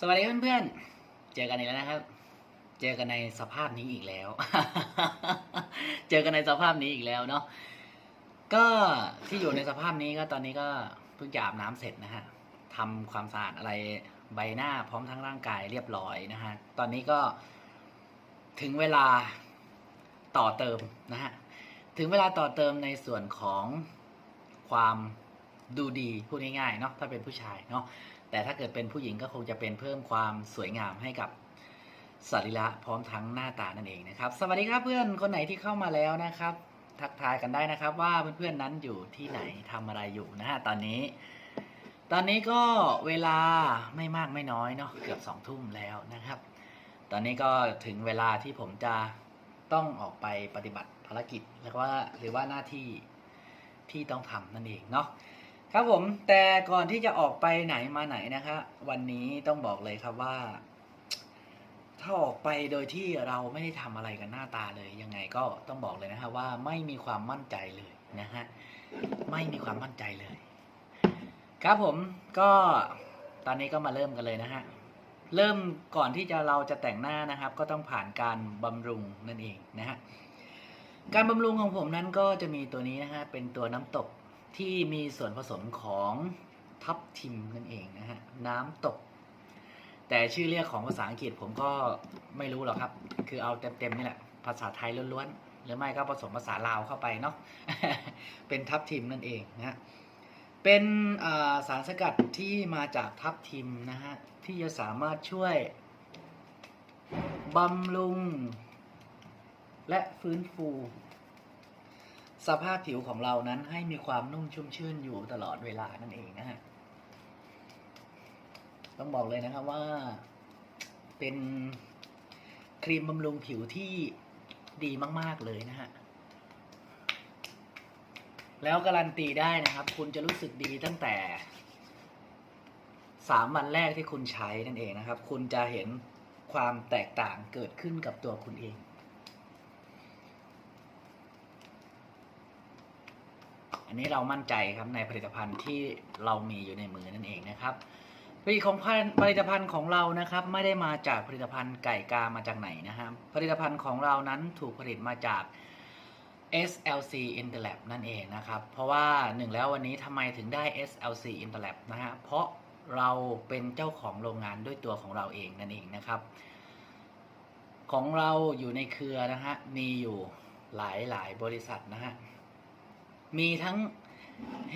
สวัสดีเพื่อนๆ เจอกันอีกแล้วนะครับ เจอกันในสภาพนี้อีกแล้ว เจอกันในสภาพนี้อีกแล้วเนาะ ก็ที่อยู่ในสภาพนี้ก็ตอนนี้ก็เพิ่งจะอาบน้ำเสร็จนะฮะทำความสะอาดอะไรใบหน้าพร้อมทั้งร่างกายเรียบร้อยนะฮะ ตอนนี้ก็ถึงเวลาต่อเติมนะฮะ ถึงเวลาต่อเติมในส่วนของความดูดีพูดง่ายๆเนาะถ้าเป็นผู้ชายเนาะ แต่ถ้าเกิดเป็นผู้หญิงก็คงจะเป็นเพิ่มความสวยงามให้กับสรีระพร้อมทั้งหน้าตานั่นเองนะครับ สวัสดีครับเพื่อนคนไหนที่เข้ามาแล้วนะครับ ทักทายกันได้นะครับ ว่าเพื่อนๆนั้นอยู่ที่ไหนทำอะไรอยู่นะฮะตอนนี้ ตอนนี้ก็เวลาไม่มากไม่น้อยเนาะเกือบสองทุ่มแล้วนะครับ ตอนนี้ก็ถึงเวลาที่ผมจะต้องออกไปปฏิบัติภารกิจแล้วก็หรือว่าหน้าที่ที่ต้องทำนั่นเองเนาะ ครับผมแต่ก่อนที่จะออกไปไหนมาไหนนะครับวันนี้ต้องบอกเลยครับว่า ถ้าออกไปโดยที่เราไม่ได้ทำอะไรกับหน้าตาเลยยังไงก็ต้องบอกเลยนะครับว่าไม่มีความมั่นใจเลยนะฮะไม่มีความมั่นใจเลย ครับผมก็ตอนนี้ก็มาเริ่มกันเลยนะฮะเริ่มก่อนที่จะเราจะแต่งหน้านะครับ ก็ต้องผ่านการบำรุงนั่นเองนะฮะการบำรุงของผมนั้นก็จะมีตัวนี้นะฮะเป็นตัวน้ำตก ที่มีส่วนผสมของทับทิมนั่นเองนะฮะน้ำตก แต่ชื่อเรียกของภาษาอังกฤษผมก็ไม่รู้หรอกครับ คือเอาเต็มๆนี่แหละ ภาษาไทยล้วนๆหรือไม่ก็ผสมภาษาลาวเข้าไปเนาะเป็นทับทิมนั่นเองนะฮะเป็นสารสกัดที่มาจากทับทิมนะฮะที่จะสามารถช่วยบำรุง และฟื้นฟู สภาพผิวของเรานั้นให้มีความนุ่มชุ่มชื่นอยู่ตลอดเวลานั่นเองนะฮะ ต้องบอกเลยนะครับว่าเป็นครีมบำรุงผิวที่ดีมาก ๆ เลยนะฮะ แล้วการันตีได้นะครับ คุณจะรู้สึกดีตั้งแต่สามวันแรกที่คุณใช้นั่นเองนะครับ คุณจะเห็นความแตกต่างเกิดขึ้นกับตัวคุณเอง อันนี้เรามั่นใจครับในผลิตภัณฑ์ที่เรามีอยู่ในมือนั่นเองนะครับผลิตของผลิตภัณฑ์ของเรานะครับไม่ได้มาจากผลิตภัณฑ์ไก่กามาจากไหนนะครับ ผลิตภัณฑ์ของเรานั้นถูกผลิตมาจาก SLC Interlab นั่นเองนะครับ เพราะว่าหนึ่งแล้ววันนี้ทำไมถึงได้ SLC Interlab นะฮะเพราะเราเป็นเจ้าของโรงงานด้วยตัวของเราเองนั่นเองนะครับ ของเราอยู่ในเครือนะฮะมีอยู่หลายหลายบริษัทนะฮะ มีทั้ง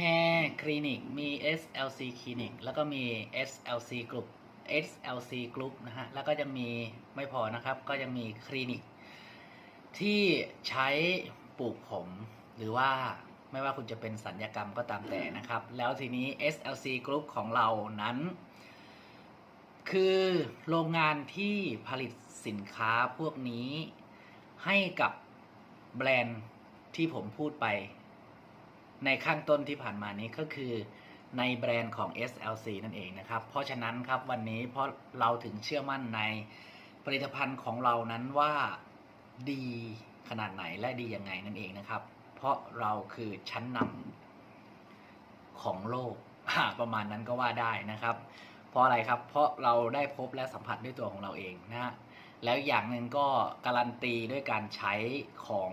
Hair Clinic มี SLC Clinic แล้วก็มี SLC Group SLC Group นะฮะ แล้วก็ยังมีไม่พอนะครับ ก็ยังมีคลินิก ที่ใช้ปลูกผม หรือว่าไม่ว่าคุณจะเป็นสัญญกรรมก็ตามแต่นะครับ แล้วทีนี้ SLC Group ของเรานั้น คือโรงงานที่ผลิตสินค้าพวกนี้ให้กับแบรนด์ที่ผมพูดไป ในข้างต้นที่ผ่านมานี้ก็คือในแบรนด์ของ SLC นั่นเองนะครับ เพราะฉะนั้นครับวันนี้เพราะเราถึงเชื่อมั่นในผลิตภัณฑ์ของเรานั้นว่าดีขนาดไหนและดียังไงนั่นเองนะครับ เพราะเราคือชั้นนำของโลกประมาณนั้นก็ว่าได้นะครับ เพราะอะไรครับ เพราะเราได้พบและสัมผัสด้วยตัวของเราเองนะฮะแล้วอย่างหนึ่งก็การันตีด้วยการใช้ของ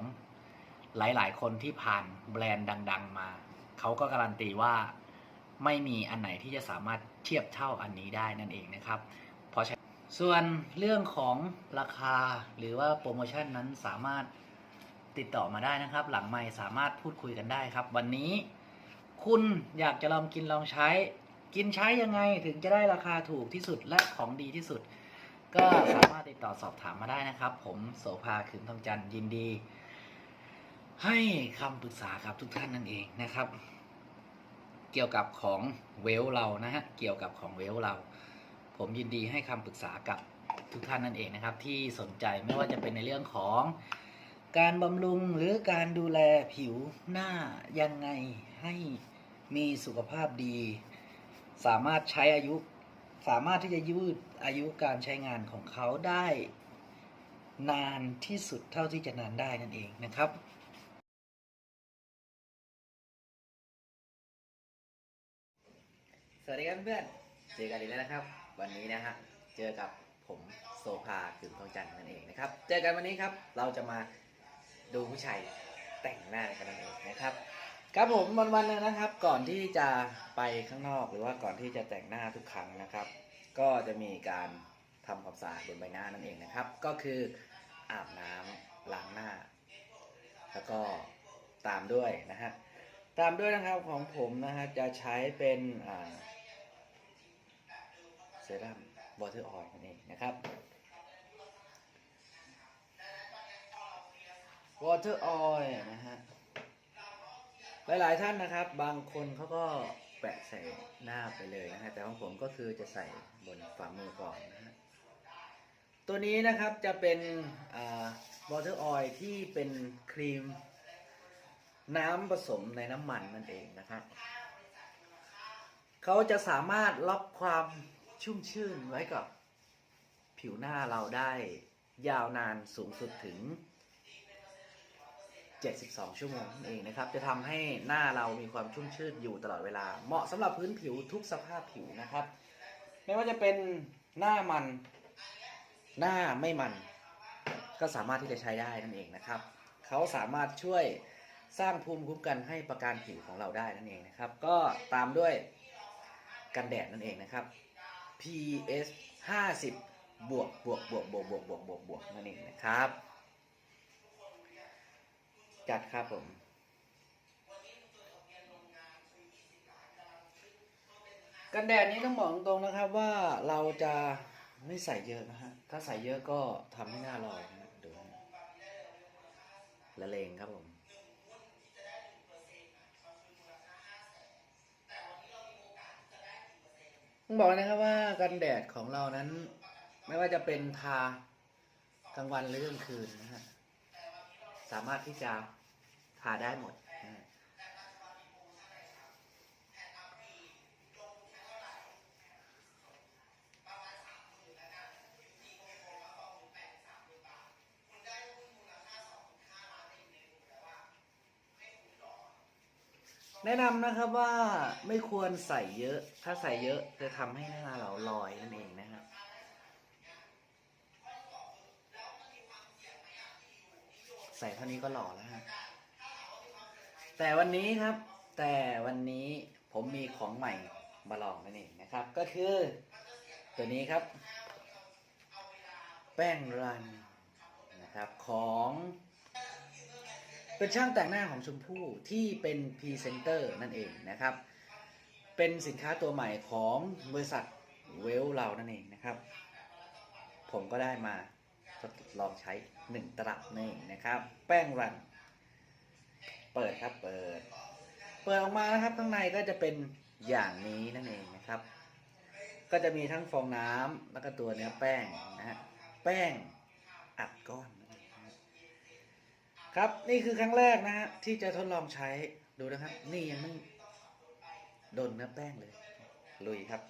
หลาย ๆ คนที่ผ่านแบรนด์ดัง ๆ มา เขาก็การันตีว่าไม่มีอันไหนที่จะสามารถเทียบเท่าอันนี้ได้นั่นเองนะครับเพราะฉะนั้นส่วนเรื่องของราคาหรือว่าโปรโมชั่นนั้นสามารถติดต่อมาได้นะครับ หลังไม่สามารถพูดคุยกันได้ครับ วันนี้คุณอยากจะลองกินลองใช้ กินใช้ยังไงถึงจะได้ราคาถูกที่สุดและของดีที่สุด ก็สามารถติดต่อสอบถามมาได้นะครับ ผมโสภาขืนทองจันทร์ยินดี ให้คำปรึกษากับทุกท่านนั่นเองนะครับ เกี่ยวกับของเวลเรานะฮะเกี่ยวกับของเวลเรา ผมยินดีให้คำปรึกษากับทุกท่านนั่นเองนะครับ ที่สนใจไม่ว่าจะเป็นในเรื่องของการบำรุงหรือการดูแลผิวหน้ายังไงให้มีสุขภาพดี สามารถใช้อายุ สามารถที่จะยืดอายุการใช้งานของเขาได้ นานที่สุดเท่าที่จะนานได้นั่นเองนะครับ สวัสดีครับเพื่อนเจอกันอีกแล้วนะครับ วันนี้นะฮะเจอกับผมโซภากึ่งทองจันทร์นั่นเองนะครับ เจอกันวันนี้ครับเราจะมาดูผู้ชายแต่งหน้ากันนั่นเองนะครับครับผมวันวันนึงนะครับ ก่อนที่จะไปข้างนอกหรือว่าก่อนที่จะแต่งหน้าทุกครั้งนะครับ ก็จะมีการทำความสะอาดบนใบหน้านั่นเองนะครับ ก็คืออาบน้ำล้างหน้า แล้วก็ตามด้วยนะฮะตามด้วยนะครับของผมนะฮะจะใช้เป็นอ่า เซรั่มวอเตอร์ออยล์นั่นเองนะครับวอเตอร์ออยล์นะฮะหลายๆท่านนะครับ บางคนเขาก็แปะใส่หน้าไปเลยนะฮะแต่ของผมก็คือจะใส่บนฝ่ามือก่อนนะฮะตัวนี้นะครับจะเป็นวอเตอร์ออยล์ที่เป็นครีมน้ำผสมในน้ำมันนั่นเองนะครับเขาจะสามารถล็อกความ ชุ่มชื่นไว้กับผิวหน้าเราได้ยาวนานสูงสุดถึง 72 ชั่วโมงนั่นเองนะครับ จะทำให้หน้าเรามีความชุ่มชื่นอยู่ตลอดเวลา เหมาะสำหรับพื้นผิวทุกสภาพผิวนะครับ ไม่ว่าจะเป็นหน้ามัน หน้าไม่มัน ก็สามารถที่จะใช้ได้นั่นเองนะครับ เขาสามารถช่วยสร้างภูมิคุ้มกันให้ประการผิวของเราได้นั่นเองนะครับ ก็ตามด้วยกันแดดนั่นเองนะครับ PS 50 บวกบวกบวกบวกบวกบวกบวกบวกนั่นเองนะครับ จัดครับผมกันแดดนี้ต้องบอกตรงๆนะครับว่าเราจะไม่ใส่เยอะนะฮะ ถ้าใส่เยอะก็ทำให้หน้าลอยนะดูละเลงครับผม บอกนะครับว่ากันแดดของเรานั้น ไม่ว่าจะเป็นทากลางวันหรือกลางคืนนะฮะสามารถที่จะทาได้หมด แนะนำนะครับว่าไม่ควรใส่เยอะ ถ้าใส่เยอะจะทำให้หน้าเราลอยนั่นเองนะครับ ใส่เท่านี้ก็หล่อแล้วฮะแต่วันนี้ครับ แต่วันนี้ผมมีของใหม่มาลองนั่นเองนะครับ ก็คือตัวนี้ครับ แป้งรันนะครับของ เป็นช่างแต่งหน้าของชมพู่ที่เป็นพรีเซนเตอร์นั่นเองนะครับ เป็นสินค้าตัวใหม่ของบริษัทเวลเรานั่นเองนะครับ ผมก็ได้มาทดลองใช้หนึ่งตลับนี่นะครับ แป้งรัน เปิดครับเปิด เปิดออกมานะครับข้างในก็จะเป็นอย่างนี้นั่นเองนะครับ ก็จะมีทั้งฟองน้ำแล้วก็ตัวเนื้อแป้งนะฮะแป้งอัดก้อน ครับนี่คือครั้งแรกนะฮะที่จะทดลองใช้ดูนะครับ นี่ยังไม่โดนเนื้อแป้งเลยลุยครับ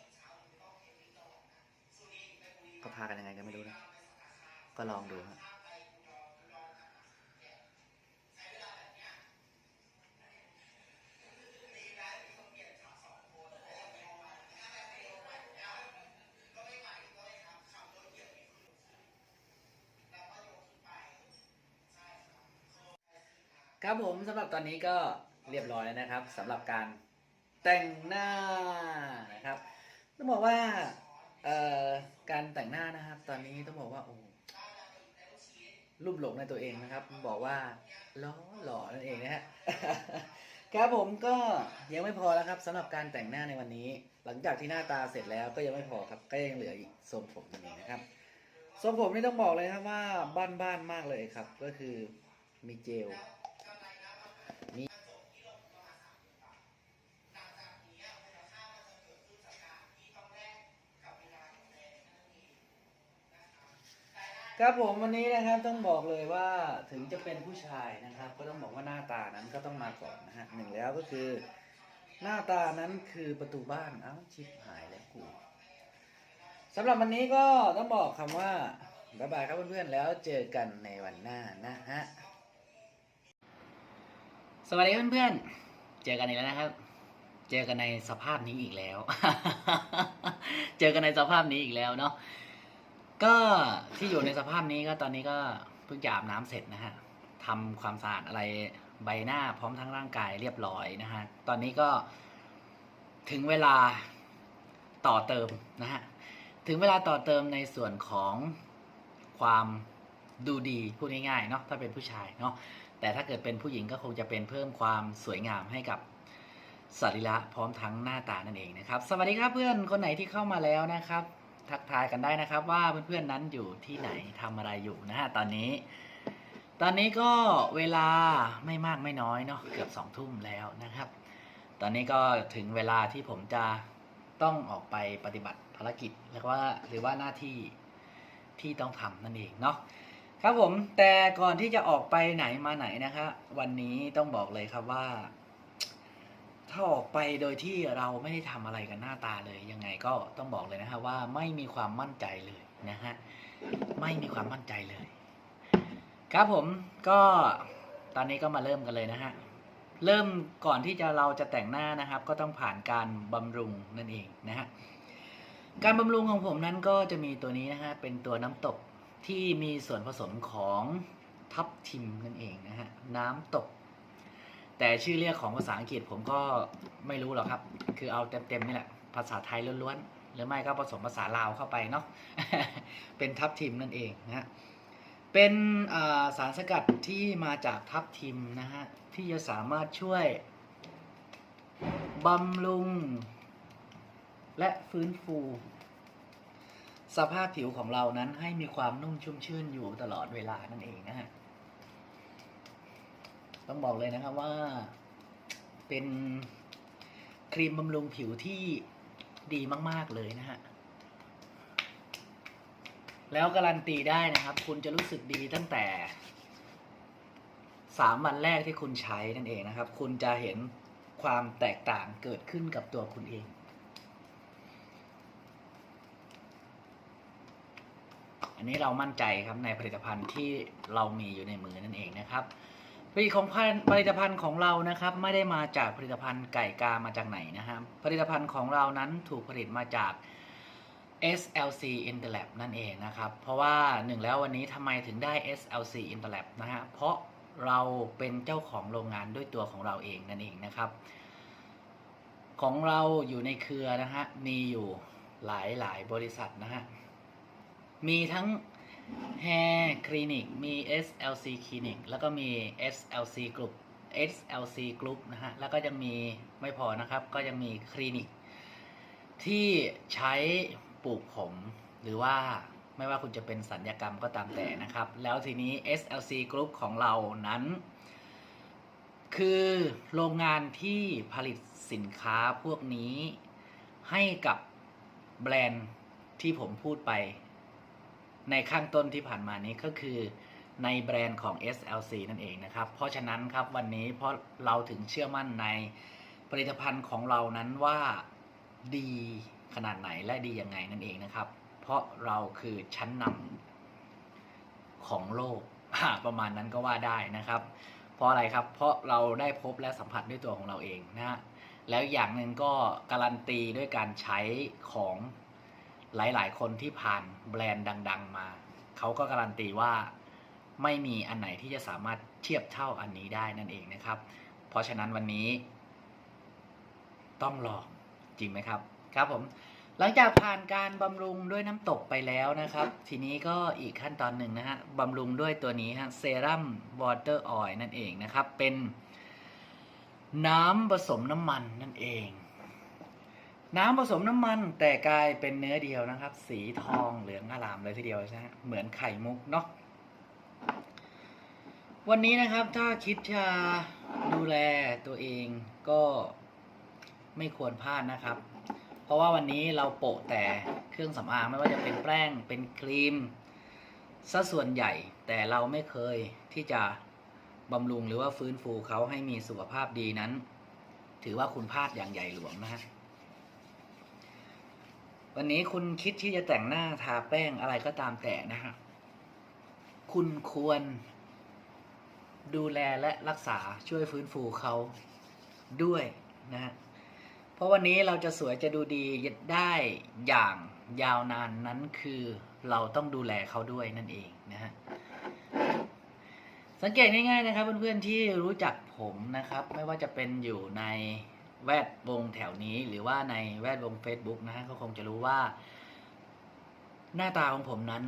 เขาพากันยังไงกันไม่รู้นะ ก็ลองดูฮะ ครับผมสำหรับตอนนี้ก็เรียบร้อยแล้วนะครับสำหรับการแต่งหน้านะครับต้องบอกว่าเอ่อการแต่งหน้านะครับ ตอนนี้ต้องบอกว่าโอ้รูปหลงในตัวเองนะครับ บอกว่าล้อหล่อนั่นเองนะฮะครับผมก็ยังไม่พอแล้วครับสำหรับการแต่งหน้าในวันนี้ หลังจากที่หน้าตาเสร็จแล้วก็ยังไม่พอครับ ก็ยังเหลืออีกทรงผมนั่นเองนะครับทรงผมนี่ต้องบอกเลยครับว่าบ้านๆมากเลยครับ ก็คือมีเจล ครับผมวันนี้นะครับต้องบอกเลยว่าถึงจะเป็นผู้ชายนะครับ ก็ต้องบอกว่าหน้าตานั้นก็ต้องมาก่อนนะฮะหนึ่งแล้วก็คือ หน้าตานั้นคือประตูบ้านเอ้าชิบหายแล้วกูสำหรับวันนี้ก็ต้องบอกคำว่าบ๊ายบายครับเพื่อนๆแล้วเจอกันในวันหน้านะฮะสวัสดีเพื่อนๆ เจอกันอีกแล้วนะครับ เจอกันในสภาพนี้อีกแล้ว เจอกันในสภาพนี้อีกแล้วเนาะ ก็ที่อยู่ในสภาพนี้ก็ตอนนี้ก็เพิ่งจะอาบน้ำเสร็จนะฮะทำความสะอาดอะไรใบหน้าพร้อมทั้งร่างกายเรียบร้อยนะฮะตอนนี้ก็ถึงเวลาต่อเติมนะฮะถึงเวลาต่อเติมในส่วนของความดูดีพูดง่ายๆเนาะถ้าเป็นผู้ชายเนาะแต่ถ้าเกิดเป็นผู้หญิงก็คงจะเป็นเพิ่มความสวยงามให้กับสรีระพร้อมทั้งหน้าตานั่นเองนะครับ สวัสดีครับเพื่อนคนไหนที่เข้ามาแล้วนะครับ ทักทายกันได้นะครับ ว่าเพื่อนๆนั้นอยู่ที่ไหนทำอะไรอยู่นะฮะตอนนี้ ตอนนี้ก็เวลาไม่มากไม่น้อยเนาะเกือบสองทุ่มแล้วนะครับ ตอนนี้ก็ถึงเวลาที่ผมจะต้องออกไปปฏิบัติภารกิจแล้วว่าหรือว่าหน้าที่ที่ต้องทำนั่นเองเนาะครับผมแต่ก่อนที่จะออกไปไหนมาไหนนะครับวันนี้ต้องบอกเลยครับว่า ถ้าออกไปโดยที่เราไม่ได้ทำอะไรกันหน้าตาเลยยังไงก็ต้องบอกเลยนะครับว่าไม่มีความมั่นใจเลยนะฮะไม่มีความมั่นใจเลย ครับผมก็ตอนนี้ก็มาเริ่มกันเลยนะฮะเริ่มก่อนที่จะเราจะแต่งหน้านะครับ ก็ต้องผ่านการบำรุงนั่นเองนะฮะการบำรุงของผมนั้นก็จะมีตัวนี้นะฮะเป็นตัวน้ำตกที่มีส่วนผสมของทับทิมนั่นเองนะฮะน้ำตก แต่ชื่อเรียกของภาษาอังกฤษผมก็ไม่รู้หรอกครับ คือเอาเต็มๆนี่แหละ ภาษาไทยล้วนๆ หรือไม่ก็ผสมภาษาลาวเข้าไปเนาะ เป็นทับทิมนั่นเองนะฮะ เป็นสารสกัดที่มาจากทับทิมนะฮะ ที่จะสามารถช่วยบำรุง และฟื้นฟู สภาพผิวของเรานั้นให้มีความนุ่มชุ่มชื่นอยู่ตลอดเวลานั่นเองนะฮะ ต้องบอกเลยนะครับว่าเป็นครีมบำรุงผิวที่ดีมาก ๆ เลยนะฮะ แล้วการันตีได้นะครับ คุณจะรู้สึกดีตั้งแต่สามวันแรกที่คุณใช้นั่นเองนะครับ คุณจะเห็นความแตกต่างเกิดขึ้นกับตัวคุณเองอันนี้เรามั่นใจครับในผลิตภัณฑ์ที่เรามีอยู่ในมือนั่นเองนะครับ ผลิตของผลิตภัณฑ์ของเรานะครับ ไม่ได้มาจากผลิตภัณฑ์ไก่กามาจากไหนนะครับ ผลิตภัณฑ์ของเรานั้นถูกผลิตมาจาก SLC Interlab นั่นเองนะครับ เพราะว่าหนึ่งแล้ววันนี้ทำไมถึงได้ SLC Interlab นะฮะเพราะเราเป็นเจ้าของโรงงานด้วยตัวของเราเองนั่นเองนะครับ ของเราอยู่ในเครือนะฮะมีอยู่หลายหลายบริษัทนะฮะมีทั้ง Hair Clinic มี SLC Clinic แล้วก็มี SLC Group SLC Group นะฮะ แล้วก็ยังมีไม่พอนะครับ ก็ยังมีคลินิก ที่ใช้ปลูกผม หรือว่าไม่ว่าคุณจะเป็นสัญญกรรมก็ตามแต่นะครับ แล้วทีนี้ SLC Group ของเรานั้น คือโรงงานที่ผลิตสินค้าพวกนี้ให้กับแบรนด์ที่ผมพูดไป ในข้างต้นที่ผ่านมานี้ก็คือในแบรนด์ของ SLC นั่นเองนะครับ เพราะฉะนั้นครับวันนี้เพราะเราถึงเชื่อมั่นในผลิตภัณฑ์ของเรานั้นว่าดีขนาดไหนและดียังไงนั่นเองนะครับ เพราะเราคือชั้นนำของโลกประมาณนั้นก็ว่าได้นะครับ เพราะอะไรครับ เพราะเราได้พบและสัมผัสด้วยตัวของเราเองนะฮะแล้วอย่างหนึ่งก็การันตีด้วยการใช้ของ หลายๆ คนที่ผ่านแบรนด์ดัง ๆ มา เขาก็การันตีว่าไม่มีอันไหนที่จะสามารถเทียบเท่าอันนี้ได้นั่นเองนะครับ เพราะฉะนั้นวันนี้ ต้องลองจริงไหมครับ ครับผม หลังจากผ่านการบำรุงด้วยน้ำตกไปแล้วนะครับ ทีนี้ก็อีกขั้นตอนหนึ่งนะฮะบำรุงด้วยตัวนี้ฮะเซรั่มวอเตอร์ออยล์นั่นเองนะครับ เป็นน้ำผสมน้ำมันนั่นเอง น้ำผสมน้ำมันแต่กลายเป็นเนื้อเดียวนะครับ สีทองเหลืองอลามเลยทีเดียวใช่ไหมเหมือนไข่มุกเนาะวันนี้นะครับถ้าคิดจะดูแลตัวเองก็ไม่ควรพลาดนะครับ เพราะว่าวันนี้เราโปะแต่เครื่องสำอางไม่ว่าจะเป็นแป้งเป็นครีมซะส่วนใหญ่แต่เราไม่เคยที่จะบำรุงหรือว่าฟื้นฟูเขาให้มีสุขภาพดีนั้น ถือว่าคุณพลาดอย่างใหญ่หลวงนะฮะ วันนี้คุณคิดที่จะแต่งหน้าทาแป้งอะไรก็ตามแต่นะฮะ คุณควรดูแลและรักษาช่วยฟื้นฟูเขาด้วยนะฮะ เพราะวันนี้เราจะสวยจะดูดีได้อย่างยาวนานนั้นคือเราต้องดูแลเขาด้วยนั่นเองนะฮะ สังเกตง่ายๆนะครับเพื่อนๆที่รู้จักผมนะครับ ไม่ว่าจะเป็นอยู่ใน แวดวงแถวนี้หรือว่าในแวดวง Facebook นะฮะก็คงจะรู้ว่า หน้าตาของผมนั้น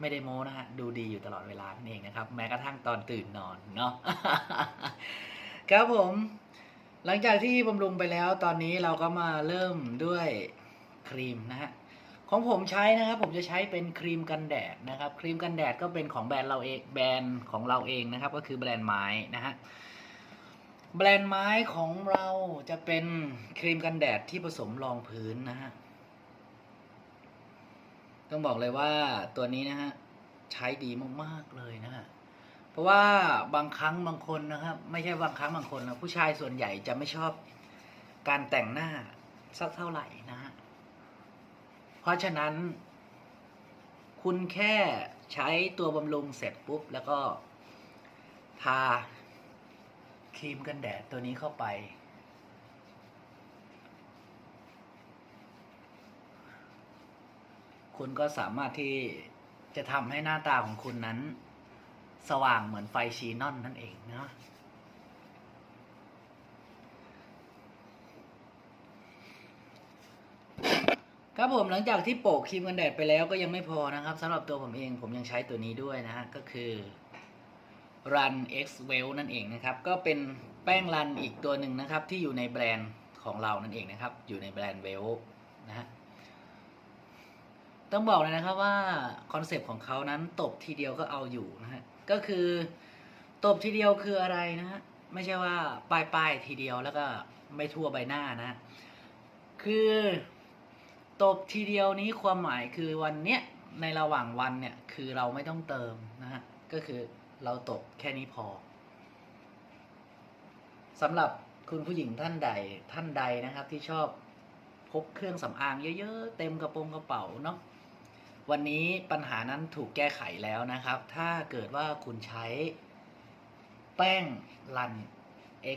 ไม่ได้โม้นะฮะดูดีอยู่ตลอดเวลานั่นเองนะครับ แม้กระทั่งตอนตื่นนอนเนาะครับผม หลังจากที่บำรุงไปแล้วตอนนี้เราก็มาเริ่มด้วยครีมนะฮะของผมใช้นะครับ ผมจะใช้เป็นครีมกันแดดนะครับ ครีมกันแดดก็เป็นของแบรนด์เราเองแบรนด์ของเราเองนะครับ ก็คือแบรนด์ไม้นะฮะ แบรนด์ไม้ของเราจะเป็นครีมกันแดดที่ผสมรองพื้นนะฮะ ต้องบอกเลยว่าตัวนี้นะฮะ ใช้ดีมากๆเลยนะฮะ เพราะว่าบางครั้งบางคนนะครับ ไม่ใช่บางครั้งบางคนนะผู้ชายส่วนใหญ่จะไม่ชอบการแต่งหน้าสักเท่าไหร่นะฮะ เพราะฉะนั้น คุณแค่ใช้ตัวบำรุงเสร็จปุ๊บแล้วก็ทา ครีมกันแดดตัวนี้เข้าไป คุณก็สามารถที่จะทำให้หน้าตาของคุณนั้น สว่างเหมือนไฟชีนอนนั่นเองนะครับผมหลังจากที่โปะครีมกันแดดไปแล้วก็ยังไม่พอนะครับสำหรับตัวผมเองผมยังใช้ตัวนี้ด้วยนะฮะก็คือ Run X Well นั่นเองนะครับ ก็เป็นแป้งรันอีกตัวหนึ่งนะครับ ที่อยู่ในแบรนด์ของเรานั่นเองนะครับ อยู่ในแบรนด์ Well นะฮะต้องบอกเลยนะครับว่าคอนเซปต์ของเขานั้นตบทีเดียวก็เอาอยู่นะฮะก็คือตบทีเดียวคืออะไรนะฮะไม่ใช่ว่าป้ายป้ายๆทีเดียวแล้วก็ไม่ทั่วใบหน้านะ คือตบทีเดียวนี้ความหมายคือวันเนี้ยในระหว่างวันเนี่ยคือเราไม่ต้องเติมนะฮะก็คือ เราตบแค่นี้พอสำหรับคุณผู้หญิงท่านใดท่านใดนะครับที่ชอบพกเครื่องสำอางเยอะๆ เต็มกระโปรงกระเป๋าเนาะวันนี้ปัญหานั้นถูกแก้ไขแล้วนะครับ ถ้าเกิดว่าคุณใช้แป้งรัน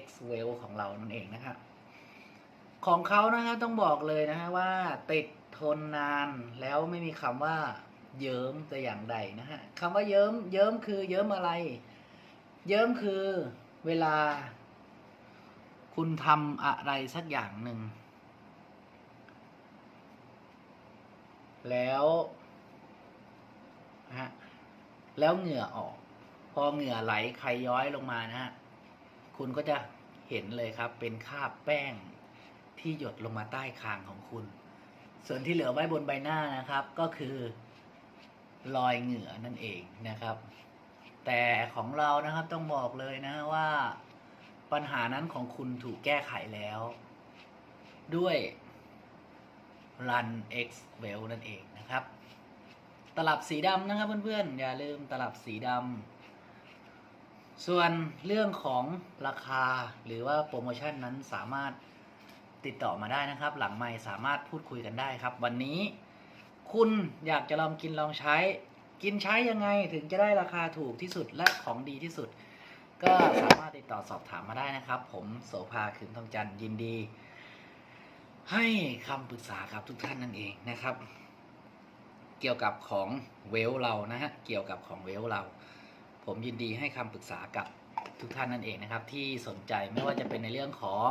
X w e l l ของเรานั่นเองนะครับของเขานะครับต้องบอกเลยนะฮะว่าติดทนนานแล้วไม่มีคำว่า เยิ้มแต่อย่างใดนะฮะคำว่าเยิ้มเยิ้มคือเยิ้มอะไร เยิ้มคือเวลา คุณทำอะไรสักอย่างหนึ่ง แล้วฮะแล้วเหงื่อออก พอเหงื่อไหลใครย้อยลงมานะฮะคุณก็จะเห็นเลยครับ เป็นคราบแป้งที่หยดลงมาใต้คางของคุณ ส่วนที่เหลือไว้บนใบหน้านะครับก็คือ รอยเหงื่อนั่นเองนะครับ แต่ของเรานะครับต้องบอกเลยนะว่าปัญหานั้นของคุณถูกแก้ไขแล้ว ด้วย Run X Well นั่นเองนะครับ ตลับสีดำนะครับเพื่อนๆ อย่าลืมตลับสีดำส่วนเรื่องของราคาหรือว่าโปรโมชั่นนั้นสามารถติดต่อมาได้นะครับ หลังไมค์สามารถพูดคุยกันได้ครับ วันนี้ คุณอยากจะลองกินลองใช้ กินใช้ยังไงถึงจะได้ราคาถูกที่สุดและของดีที่สุด ก็สามารถติดต่อสอบถามมาได้นะครับ ผมโสภาคืนทองจันยินดี ให้คำปรึกษากับทุกท่านนั่นเองนะครับ เกี่ยวกับของเวลเรานะฮะเกี่ยวกับของเวลเรา ผมยินดีให้คำปรึกษากับทุกท่านนั่นเองนะครับ ที่สนใจไม่ว่าจะเป็นในเรื่องของ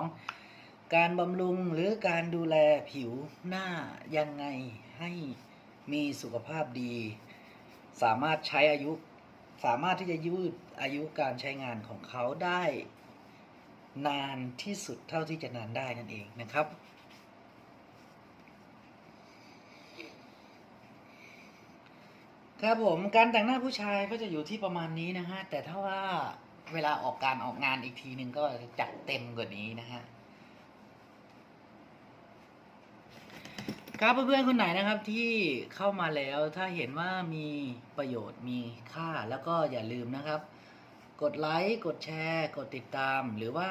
การบำรุงหรือการดูแลผิวหน้ายังไงให้ มีสุขภาพดี สามารถใช้อายุ สามารถที่จะยืดอายุการใช้งานของเขาได้นานที่สุดเท่าที่จะนานได้นั่นเองนะครับ ครับผมการแต่งหน้าผู้ชายก็จะอยู่ที่ประมาณนี้นะฮะ แต่ถ้าว่าเวลาออกการออกงานอีกทีหนึ่งก็จะจัดเต็มกว่านี้นะฮะ ครับเพื่อนๆคนไหนนะครับที่เข้ามาแล้วถ้าเห็นว่ามีประโยชน์มีค่าแล้วก็อย่าลืมนะครับ กดไลค์กดแชร์ กดติดตาม หรือว่า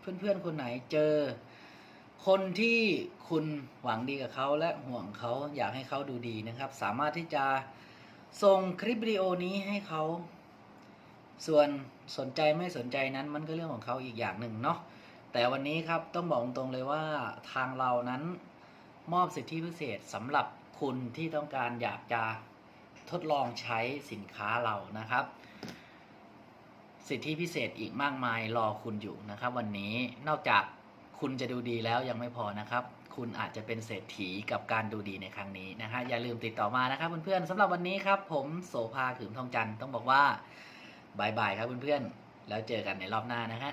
เพื่อนๆคนไหนเจอ คนที่คุณหวังดีกับเขาและห่วงเขาอยากให้เขาดูดีนะครับ สามารถที่จะส่งคลิปวิดีโอนี้ให้เขาส่วนสนใจไม่สนใจนั้นมันก็เรื่องของเขาอีกอย่างหนึ่งเนาะแต่วันนี้ครับต้องบอกตรงเลยว่าทางเรานั้น มอบสิทธิพิเศษสำหรับคุณที่ต้องการอยากจะทดลองใช้สินค้าเรานะครับ สิทธิพิเศษอีกมากมายรอคุณอยู่นะครับ วันนี้นอกจากคุณจะดูดีแล้วยังไม่พอนะครับ คุณอาจจะเป็นเศรษฐีกับการดูดีในครั้งนี้นะฮะอย่าลืมติดต่อมานะครับเพื่อนๆสำหรับวันนี้ครับ ผมโสภาขืมทองจันทร์ต้องบอกว่าบายบายครับเพื่อนๆแล้วเจอกันในรอบหน้านะฮะ